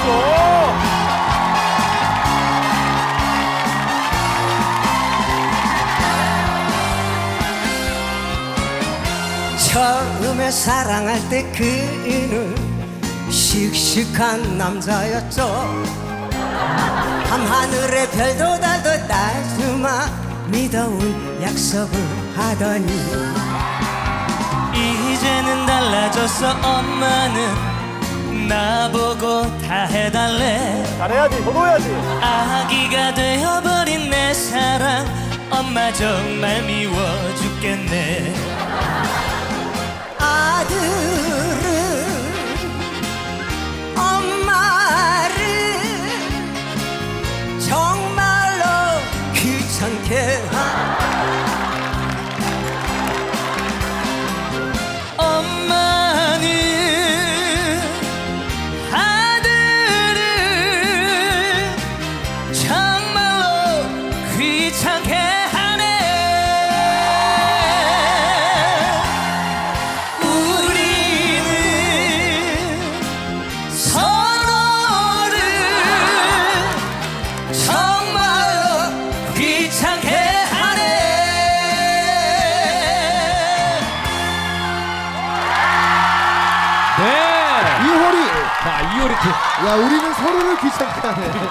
있어. 처음에 사랑할 때 그는 씩씩한 남자였죠 밤하늘의 별도 달도 따스마 믿어온 약속을 하더니 이제는 달라졌어 엄마는 나보고 다 해달래. 잘해야지 도도해야지. 아기가 되어버린 내 사랑. 엄마 정말 미워 죽겠네. 아들은 엄마를 정말로 귀찮게 정말로 귀찮게 하네 네. 이효리 자, 이효리 팀. 야 우리는 서로를 귀찮게 하네